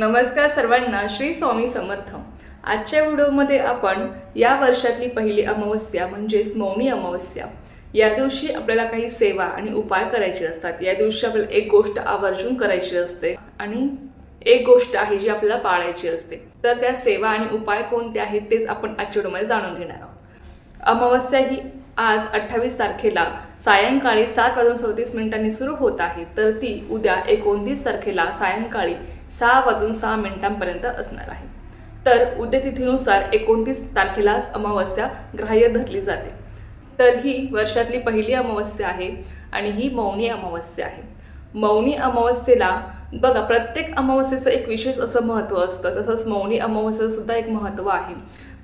नमस्कार सर्वांना श्री स्वामी समर्थ. आजच्या व्हिडिओमध्ये आपण या वर्षातली पहिली अमावस्या म्हणजेच मौनी अमावस्या या दिवशी आपल्याला काही सेवा आणि उपाय करायचे असतात. या दिवशी आपल्याला एक गोष्ट आवर्जून करायची असते आणि एक गोष्ट आहे जी आपल्याला पाळायची असते. तर त्या सेवा आणि उपाय कोणते आहेत तेच आपण आजच्या व्हिडिओमध्ये जाणून घेणार आहोत. अमावस्या ही आज अठ्ठावीस तारखेला सायंकाळी सात वाजून चौतीस मिनिटांनी सुरू होत आहे. तर ती उद्या एकोणतीस तारखेला सायंकाळी सहा वाजून सहा मिनिटांपर्यंत असणार आहे. तर उद्या तिथीनुसार एकोणतीस तारखेलाच अमावस्या ग्राह्य धरली जाते. तर ही वर्षातली पहिली अमावस्या आहे आणि ही मौनी अमावस्या आहे. मौनी अमावस्येला बघा प्रत्येक अमावस्येचं एक विशेष असं महत्त्व असतं. तसंच मौनी अमावस्येचं सुद्धा एक महत्त्व आहे.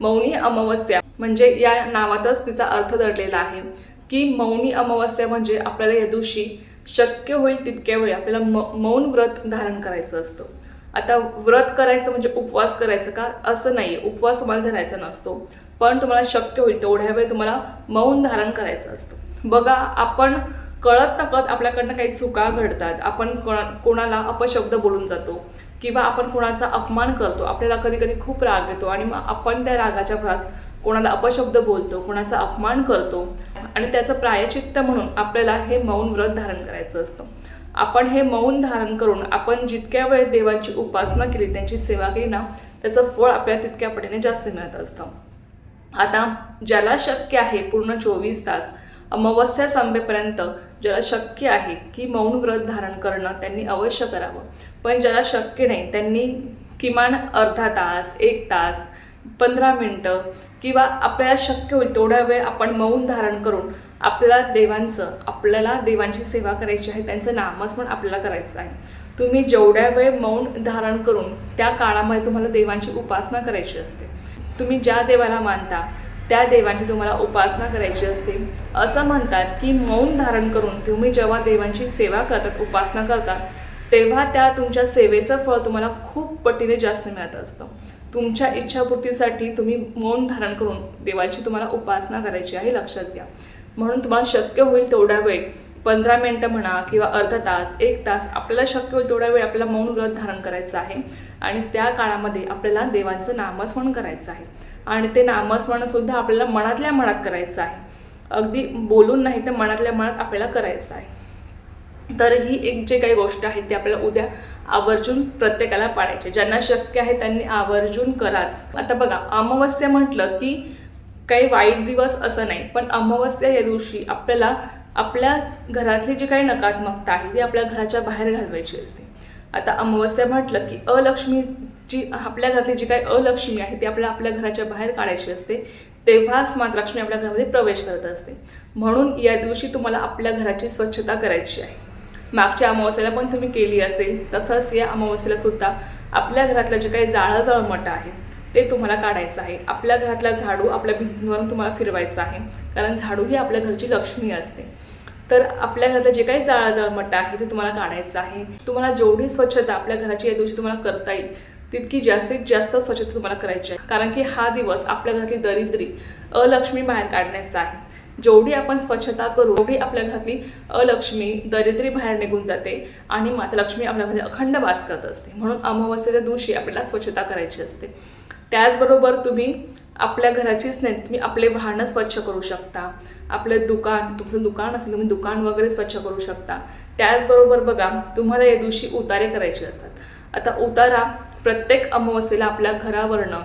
मौनी अमावस्या म्हणजे या नावातच तिचा अर्थ दडलेला आहे की मौनी अमावस्या म्हणजे आपल्याला या दिवशी शक्य होईल तितक्या वेळी आपल्याला म मौन व्रत धारण करायचं असतं. आता व्रत करायचं म्हणजे उपवास करायचं का? असं नाही आहे उपवास तुम्हाला धरायचा नसतो. पण तुम्हाला शक्य होईल तेवढ्या वेळ तुम्हाला मौन धारण करायचं असतं. बघा आपण कळत नकळत आपल्याकडनं काही चुका घडतात. आपण कोणा कोणाला अपशब्द बोलून जातो किंवा आपण कोणाचा अपमान करतो. आपल्याला कधी कधी खूप राग येतो आणि मग आपण त्या रागाच्या भरात कोणाला अपशब्द बोलतो कोणाचा अपमान करतो. आणि त्याचं प्रायचित्त म्हणून आपल्याला हे मौन व्रत धारण करायचं असतं. आपण हे मौन धारण करून आपण जितक्या वेळ देवाची उपासना केली त्यांची सेवा केली ना त्याचं फळ आपल्याला तितक्या पटीने जास्त मिळत असतं. आता ज्याला शक्य आहे पूर्ण चोवीस तास अमावस्या संपेपर्यंत ज्याला शक्य आहे की मौन व्रत धारण करणं त्यांनी अवश्य करावं. पण ज्याला शक्य नाही त्यांनी किमान अर्धा तास एक तास पंधरा मिनटं किंवा आपल्याला शक्य होईल तेवढा वेळ आपण मौन धारण करून आपल्या देवांचं आपल्याला देवांची सेवा करायची आहे त्यांचं नामस्मरण आपल्याला करायचं आहे. तुम्ही जेवढ्या वेळ मौन धारण करून त्या काळामध्ये तुम्हाला देवांची उपासना करायची असते. तुम्ही ज्या देवाला मानता त्या देवांची तुम्हाला उपासना करायची असते. असं म्हणतात की मौन धारण करून तुम्ही जेव्हा देवांची सेवा करतात उपासना करतात तेव्हा त्या तुमच्या सेवेचं फळ तुम्हाला खूप पटीने जास्त मिळत असतं. तुमच्या इच्छापूर्तीसाठी तुम्ही मौन धारण करून देवाची तुम्हाला उपासना करायची आहे लक्षात घ्या. म्हणून तुम्हाला शक्य होईल तेवढा वेळ पंधरा मिनटं म्हणा किंवा अर्धा तास एक तास आपल्याला शक्य होईल तेवढा वेळ आपल्याला मौन व्रत धारण करायचं आहे. आणि त्या काळामध्ये आपल्याला देवांचं नामस्मरण करायचं आहे. आणि ते नामस्मरणसुद्धा आपल्याला मनातल्या मनात करायचं आहे. अगदी बोलून नाही तर मनातल्या मनात आपल्याला करायचं आहे. तर ही एक जे काही गोष्ट आहे ती आपल्याला उद्या आवर्जून प्रत्येकाला पाळायची ज्यांना शक्य आहे त्यांनी आवर्जून कराच. आता बघा अमावस्या म्हटलं की काही वाईट दिवस असं नाही पण अमावस्या या दिवशी आपल्याला आपल्या घरातली जी काही नकारात्मकता आहे ती आपल्या घराच्या बाहेर घालवायची असते. आता अमावस्या म्हटलं की अलक्ष्मीची आपल्या घरातली जी काही अलक्ष्मी आहे ती आपल्याला आपल्या घराच्या बाहेर काढायची असते तेव्हाच माता लक्ष्मी आपल्या घरामध्ये प्रवेश करत असते. म्हणून या दिवशी तुम्हाला आपल्या घराची स्वच्छता करायची आहे. मागच्या अमावस्याला पण तुम्ही केली असेल. तसंच या अमावस्याला सुद्धा आपल्या घरातलं जे काही जाळं जळमट आहे ते तुम्हाला काढायचं आहे. आपल्या घरातला झाडू आपल्या भिंतींवरून तुम्हाला फिरवायचं आहे. कारण झाडू ही आपल्या घरची लक्ष्मी असते. तर आपल्या घरातलं जे काही जाळा जळमट आहे ते तुम्हाला काढायचं आहे. तुम्हाला जेवढी स्वच्छता आपल्या घराची या दिवशी तुम्हाला करता येईल तितकी जास्तीत जास्त स्वच्छता तुम्हाला करायची आहे. कारण की हा दिवस आपल्या घरातली दरिद्री अलक्ष्मी बाहेर काढण्याचा आहे. जेवढी आपण स्वच्छता करू तेवढी आपल्या घरातली अलक्ष्मी दरिद्री बाहेर निघून जाते आणि माता लक्ष्मी आपल्यामध्ये अखंड वास करत असते. म्हणून अमावस्येच्या दिवशी आपल्याला स्वच्छता करायची असते. त्याचबरोबर तुम्ही आपल्या घराचीच नाही तुम्ही आपले वाहनं स्वच्छ करू शकता. आपले दुकान तुमचं दुकान असेल तुम्ही दुकान वगैरे स्वच्छ करू शकता. त्याचबरोबर बघा तुम्हाला या दिवशी उतारे करायचे असतात. आता उतारा प्रत्येक अमावस्येला आपल्या घरावरनं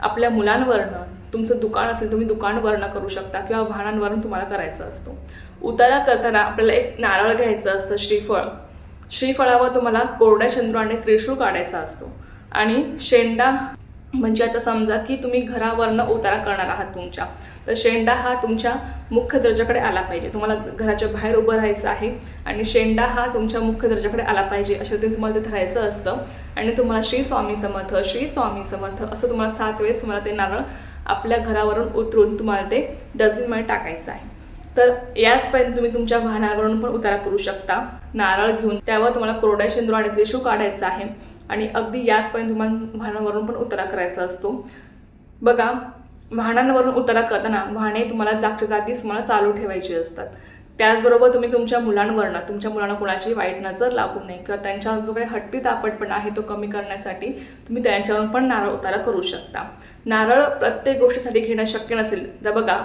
आपल्या मुलांवरनं तुमचं दुकान असेल तुम्ही दुकानवरनं करू शकता किंवा वाहनांवरून तुम्हाला करायचा असतो. उतारा करताना आपल्याला एक नारळ घ्यायचं असतं श्रीफळ. श्रीफळावर तुम्हाला कोरड्या चंद्र आणि त्रिशूळ काढायचा असतो. आणि शेंडा म्हणजे आता समजा की तुम्ही घरावरनं उतारा करणार आहात तुमच्या. तर शेंडा हा तुमच्या मुख्य दर्जाकडे आला पाहिजे. तुम्हाला घराच्या बाहेर उभं राहायचं आहे आणि शेंडा हा तुमच्या मुख्य दर्जाकडे आला पाहिजे अशा ते तुम्हाला ते धरायचं असतं. आणि तुम्हाला श्री स्वामी समर्थ श्री स्वामी समर्थ असं तुम्हाला सात वेळेस तुम्हाला ते नारळ आपल्या घरावरून उतरून तुम्हाला ते डझनमध्ये टाकायचं आहे. तर याचपर्यंत तुम्ही तुमच्या वाहनावरून पण उतारा करू शकता. नारळ घेऊन त्यावर तुम्हाला कोरड्या शेंदूर आणि त्रिशू काढायचा आहे. आणि अगदी याचपर्यंत तुम्हाला वाहनावरून पण उतारा करायचा असतो. बघा वाहनांवरून उतारा करताना वाहने तुम्हाला जागच्या जागीच तुम्हाला चालू ठेवायची असतात. त्याचबरोबर तुम्ही तुमच्या मुलांवरनं तुमच्या मुलांना कोणाची वाईट नजर लागू नये किंवा त्यांच्या जो काही हट्टी तापटपणा आहे तो कमी करण्यासाठी तुम्ही त्यांच्यावरून पण नारळ उतारा करू शकता. नारळ प्रत्येक गोष्टीसाठी घेणं शक्य नसेल तर बघा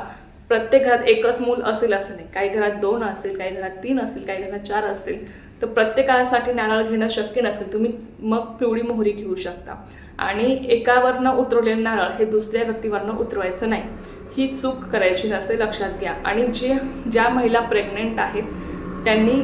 प्रत्येक घरात एकच मूल असेल असं नाही. काही घरात दोन असतील काही घरात तीन असतील काही घरात चार असतील तर प्रत्येकासाठी नारळ घेणं शक्य नसेल तुम्ही मग पिवळी मोहरी घेऊ शकता. आणि एकावरनं उतरवलेलं नारळ हे दुसऱ्या व्यक्तीवरनं उतरवायचं नाही. ही चूक करायची नसते लक्षात घ्या. आणि जे ज्या महिला प्रेग्नेंट आहेत त्यांनी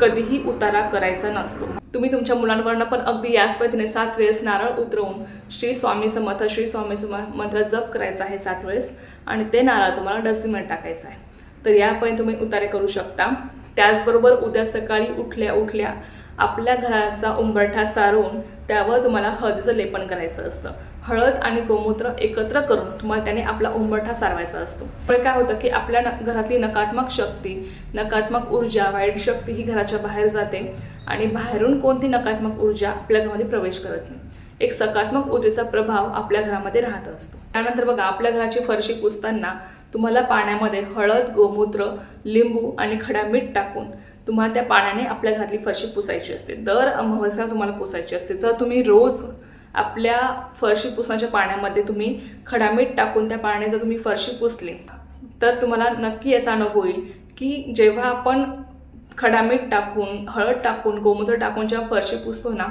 कधीही उतारा करायचा नसतो. तुम्ही तुमच्या मुलांवरनं पण अगदी याच पद्धतीने सात वेळेस नारळ उतरवून श्री स्वामी समर्थ श्री स्वामी समर्थ मंत्र जप करायचा आहे सात वेळेस आणि ते नारळ तुम्हाला डस्टबिनमध्ये टाकायचं आहे. तर यापर्यंत तुम्ही उतारे करू शकता. त्याचबरोबर उद्या सकाळी उठल्या उठल्या आपल्या घराचा उंबरठा सारून त्यावर तुम्हाला हळदीचं लेपन करायचं असतं. हळद आणि गोमूत्र एकत्र करून तुम्हाला त्याने आपला उंबरठा सारवायचा असतो. त्यामुळे काय होतं की आपल्या न- घरातली नकारात्मक शक्ती नकारात्मक ऊर्जा वाईट शक्ती ही घराच्या बाहेर जाते आणि बाहेरून कोणती नकारात्मक ऊर्जा आपल्या घरामध्ये प्रवेश करत नाही. एक सकारात्मक ऊर्जेचा प्रभाव आपल्या घरामध्ये राहत असतो. त्यानंतर बघा आपल्या घराची फरशी पुसताना तुम्हाला पाण्यामध्ये हळद गोमूत्र लिंबू आणि खडा मीठ टाकून तुम्हाला त्या पाण्याने आपल्या घरातली फरशी पुसायची असते. दर अमावस्या तुम्हाला पुसायची असते. जर तुम्ही रोज आपल्या फरशी पुसण्याच्या पाण्यामध्ये तुम्ही खडा मीठ टाकून त्या पाण्याने जर तुम्ही फरशी पुसली तर तुम्हाला नक्की याचा अनुभव होईल की जेव्हा आपण खडा मीठ टाकून हळद टाकून गोमूत्र टाकून जेव्हा फरशी पुसतो ना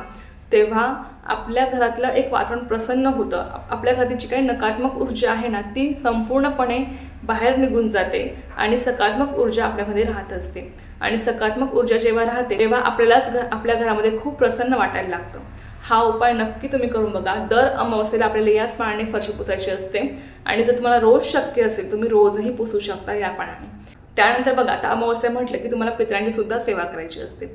तेव्हा आपल्या घरातलं एक वातावरण प्रसन्न होतं. आपल्या घरातील जी काही नकारात्मक ऊर्जा आहे ना ती संपूर्णपणे बाहेर निघून जाते आणि सकारात्मक ऊर्जा आपल्यामध्ये राहत असते. आणि सकारात्मक ऊर्जा जेव्हा राहते तेव्हा आपल्यालाच घ आपल्या घरामध्ये खूप प्रसन्न वाटायला लागतं. हा उपाय नक्की तुम्ही करून बघा. दर अमावस्येला आपल्याला याच पाण्याने फरशी पुसायची असते. आणि जर तुम्हाला रोज शक्य असेल तुम्ही रोजही पुसू शकता या पाण्याने. त्यानंतर बघा आता अमावस्या म्हटलं की तुम्हाला पित्रांची सुद्धा सेवा करायची असते.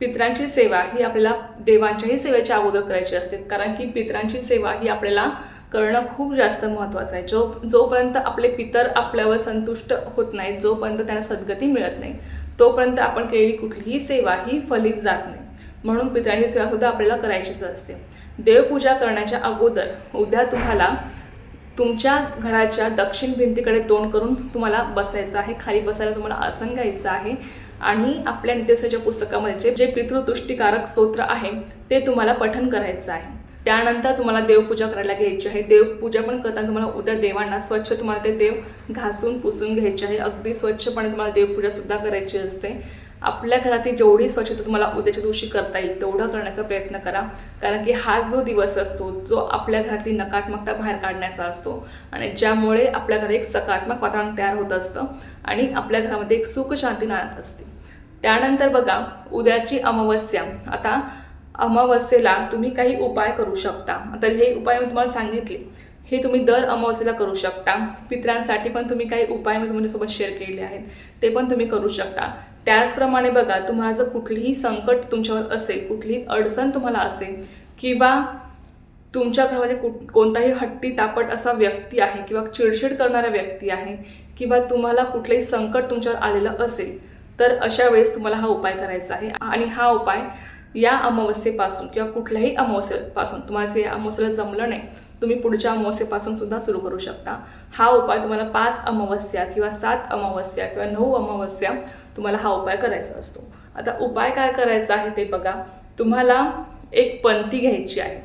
पितरांची सेवा ही आपल्याला देवांच्याही सेवेच्या अगोदर करायची असते. कारण की पित्रांची सेवा ही आपल्याला करणं खूप जास्त महत्त्वाचं आहे. जो जोपर्यंत आपले पितर आपल्यावर संतुष्ट होत नाहीत जोपर्यंत त्यांना सद्गती मिळत नाही तोपर्यंत आपण केलेली कुठलीही सेवा ही फलित जात नाही. म्हणून पितरांची सेवासुद्धा आपल्याला करायचीच असते. देवपूजा करण्याच्या अगोदर उद्या तुम्हाला तुमच्या घराच्या दक्षिण भिंतीकडे तोंड करून तुम्हाला बसायचं आहे. खाली बसायला तुम्हाला आसन घ्यायचं आहे. आणि आपल्या नित्यसेच्या पुस्तकामध्ये जे जे पितृतुष्टीकारक स्तोत्र आहे ते तुम्हाला पठन करायचं आहे. त्यानंतर तुम्हाला देवपूजा करायला घ्यायची आहे. देवपूजा पण करताना तुम्हाला उद्या देवांना स्वच्छ तुम्हाला ते देव घासून पुसून घ्यायचे आहे. अगदी स्वच्छपणे तुम्हाला देवपूजासुद्धा करायची असते. आपल्या घरातली जेवढी स्वच्छता तुम्हाला उद्याच्या दिवशी करता येईल तेवढं करण्याचा प्रयत्न करा. कारण की हा जो दिवस असतो जो आपल्या घरातली नकारात्मकता बाहेर काढण्याचा असतो आणि ज्यामुळे आपल्या घरात एक सकारात्मक वातावरण तयार होत असतं आणि आपल्या घरामध्ये एक सुख शांती असते. त्यानंतर बघा उद्याची अमावस्या. आता अमावस्येला तुम्ही काही उपाय करू शकता. तर हे उपाय मी तुम्हाला सांगितले. हे तुम्ही दर अमावस्येला करू शकता. पित्रांसाठी पण तुम्ही काही उपाय मी तुमच्यासोबत शेअर केले आहेत. ते पण तुम्ही करू शकता. त्याचप्रमाणे बघा तुम्हाला जर कुठलीही संकट तुमच्यावर असेल कुठलीही अडचण तुम्हाला असेल किंवा तुमच्या घरामध्ये कुठ कोणताही हट्टी तापट असा व्यक्ती आहे किंवा चिडचिड करणारा व्यक्ती आहे किंवा तुम्हाला कुठलंही संकट तुमच्यावर आलेलं असेल तर अशा वेळेस तुम्हाला हा उपाय करायचा आहे. आणि हा उपाय या अमावस्येपासून किंवा कुठल्याही अमावस्येपासून तुम्हाला जे या अमावस्येला जमलं नाही तुम्ही पुढच्या अमावस्येपासून सुद्धा सुरू करू शकता. हा उपाय तुम्हाला पाच अमावस्या किंवा सात अमावस्या किंवा नऊ अमावस्या तुम्हाला हा उपाय करायचा असतो. आता उपाय काय करायचा आहे ते बघा. तुम्हाला एक पंथी घ्यायची आहे.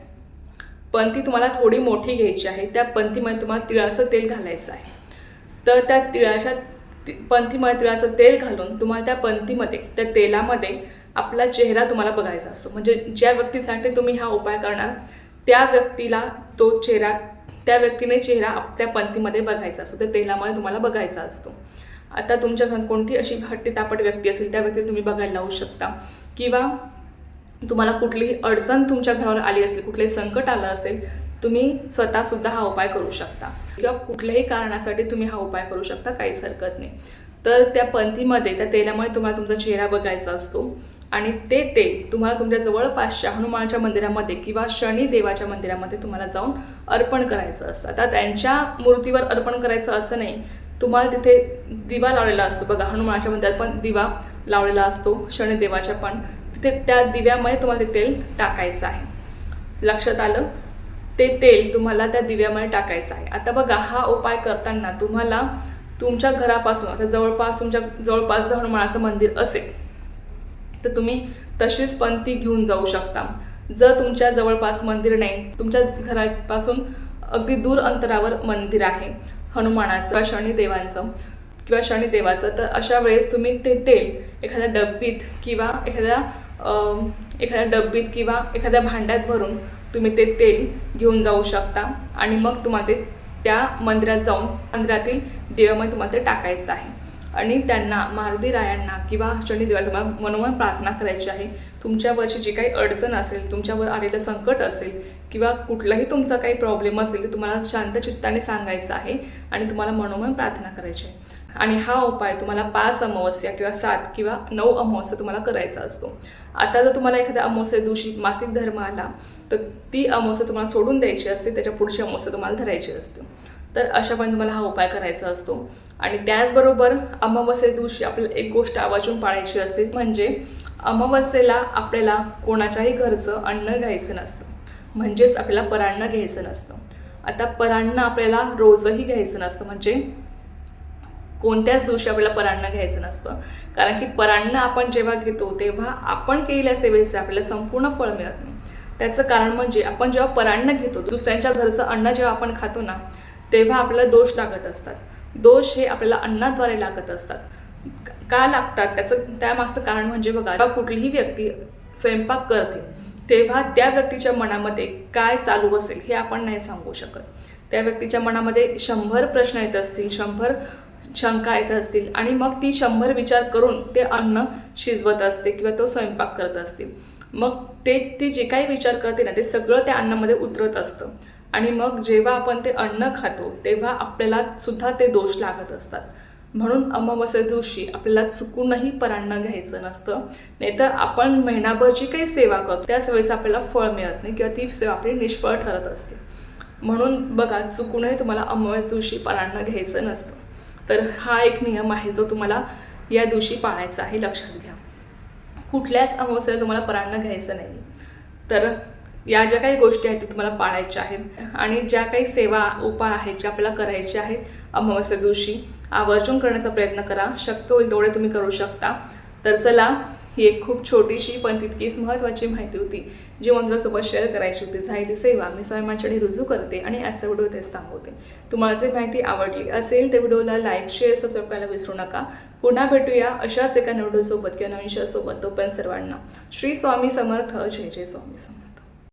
पंथी तुम्हाला थोडी मोठी घ्यायची आहे. त्या पंथीमध्ये तुम्हाला तिळाचं तेल घालायचं आहे. तर त्या तिळाच्या पंथीमध्ये तिळाचं तेल घालून तुम्हाला त्या पंथीमध्ये त्या तेलामध्ये आपला चेहरा तुम्हाला बघायचा असतो. म्हणजे ज्या व्यक्तीसाठी तुम्ही हा उपाय करणार त्या व्यक्तीला तो चेहरा त्या व्यक्तीने चेहरा त्या पंथीमध्ये बघायचा असतो. त्या तेलामध्ये तुम्हाला बघायचा असतो. आता तुमच्या घरात कोणती अशी हट्टी तापट व्यक्ती असेल त्या व्यक्तीला तुम्ही बघायला लावू शकता. किंवा तुम्हाला कुठलीही अडचण तुमच्या घरावर आली असेल कुठले संकट आलं असेल तुम्ही स्वतःसुद्धा हा उपाय करू शकता. किंवा कुठल्याही कारणासाठी तुम्ही हा उपाय करू शकता काहीच हरकत नाही. तर त्या पंथीमध्ये त्या तेलामुळे तुम्हाला तुमचा चेहरा बघायचा असतो. आणि ते तेल तुम्हाला तुमच्या जवळपासच्या हनुमानाच्या मंदिरामध्ये किंवा शनी देवाच्या मंदिरामध्ये तुम्हाला जाऊन अर्पण करायचं असतं. आता त्यांच्या मूर्तीवर अर्पण करायचं असं नाही. तुम्हाला तिथे दिवा लावलेला असतो. बघा हनुमानाच्या मंदिरात पण दिवा लावलेला असतो शनिदेवाच्या पण. तिथे त्या दिव्यामध्ये तुम्हाला ते तेल टाकायचं आहे. लक्षात आलं? ते तेल तुम्हाला त्या दिव्यामध्ये टाकायचं आहे. आता बघा हा उपाय करताना तुम्हाला तुमच्या घरापासून आता जवळपास तुमच्या जवळपास हनुमानाचं मंदिर असेल. तर तुम्ही तशीच पण ती घेऊन जाऊ शकता. जर तुमच्या जवळपास मंदिर नाही तुमच्या घरापासून अगदी दूर अंतरावर मंदिर आहे हनुमानाचं किंवा शनिदेवांचं किंवा शनिदेवाचं तर अशा वेळेस तुम्ही ते तेल एखाद्या डब्बीत किंवा एखाद्या एखाद्या डब्बीत किंवा एखाद्या भांड्यात भरून तुम्ही ते तेल घेऊन जाऊ शकता आणि मग तुम्हाला ते त्या मंदिरात जाऊन मंदिरातील देवामध्ये तुम्हाला ते टाकायचं आहे. आणि त्यांना मारुती रायांना किंवा शनिदेवाला तुम्हाला मनोमन प्रार्थना करायची आहे. तुमच्यावरची जी काही अडचण असेल तुमच्यावर आलेलं संकट असेल किंवा कुठलाही तुमचा काही प्रॉब्लेम असेल तर तुम्हाला शांत चित्ताने सांगायचं आहे आणि तुम्हाला मनोमन प्रार्थना करायची आहे. आणि हा उपाय तुम्हाला पाच अमावस्या किंवा सात किंवा नऊ अमावस्या तुम्हाला करायचा असतो. आता जर तुम्हाला एखाद्या अमावस्या दिवशी मासिक धर्म आला तर ती अमावस्या तुम्हाला सोडून द्यायची असते त्याच्या पुढची अमावस्या तुम्हाला धरायची असते. तर अशा पण तुम्हाला हा उपाय करायचा असतो. आणि त्याचबरोबर अमावस्ये दिवशी आपल्याला एक गोष्ट आवाजून पाळायची असते म्हणजे अमावस्येला आपल्याला कोणाच्याही घरचं अन्न घ्यायचं नसतं. म्हणजेच आपल्याला परान्न घ्यायचं नसतं. आता परान्न आपल्याला रोजही घ्यायचं नसतं म्हणजे कोणत्याच दिवशी आपल्याला परान्न घ्यायचं नसतं. कारण की परान्न आपण जेव्हा घेतो तेव्हा आपण केलेल्या सेवेचे आपल्याला संपूर्ण फळ मिळत नाही. त्याचं कारण म्हणजे आपण जेव्हा परान्न घेतो दुसऱ्यांच्या घरचं अन्न जेव्हा आपण खातो ना तेव्हा आपल्याला दोष लागत असतात. दोष हे आपल्याला अन्नाद्वारे लागत असतात. का लागतात? त्याचं त्यामागचं कारण म्हणजे बघा जेव्हा कुठलीही व्यक्ती स्वयंपाक करते तेव्हा त्या व्यक्तीच्या मनामध्ये काय चालू असेल हे आपण नाही सांगू शकत. त्या व्यक्तीच्या मनामध्ये शंभर प्रश्न येत असतील शंभर शंका येत असतील आणि मग ती शंभर विचार करून ते अन्न शिजवत असते किंवा तो स्वयंपाक करत असतील मग ते ती जे काही विचार करते ना ते सगळं त्या अन्नामध्ये उतरत असतं. आणि मग जेव्हा आपण ते अन्न खातो तेव्हा आपल्याला सुद्धा ते दोष लागत असतात. म्हणून अमावस्या दिवशी आपल्याला चुकूनही परान्न घ्यायचं नसतं. नाहीतर आपण महिनाभर जी काही सेवा करतो त्याच वेळेस आपल्याला फळ मिळत नाही किंवा ती सेवा आपली निष्फळ ठरत असते. म्हणून बघा चुकूनही तुम्हाला अमावस्या दिवशी परान्न घ्यायचं नसतं. तर हा एक नियम आहे जो तुम्हाला या दिवशी पाळायचा आहे लक्षात घ्या. कुठल्याच अमावस्याला तुम्हाला परान्न घ्यायचं नाही. तर या ज्या काही गोष्टी आहेत त्या तुम्हाला पाळायच्या आहेत. आणि ज्या काही सेवा उपाय आहेत ज्या आपल्याला करायच्या आहेत अमावस्या दिवशी आवर्जून करण्याचा प्रयत्न करा. शक्य होईल तेवढे तुम्ही करू शकता. तर चला ही एक खूप छोटीशी पण तितकीच महत्त्वाची माहिती होती जी मला तुझ्यासोबत शेअर करायची होती. झालेली सेवा मी स्वयंमाच्याने रुजू करते आणि आजचा व्हिडिओ तेच थांबवते. तुम्हाला जर माहिती आवडली असेल तर व्हिडिओला लाईक शेअर सबस्क्राईब करायला विसरू नका. पुन्हा भेटूया अशाच एका व्हिडिओसोबत किंवा नवीन सोबत तोपर्यंत सर्वांना. श्री स्वामी समर्थ. जय जय स्वामी समर्थ.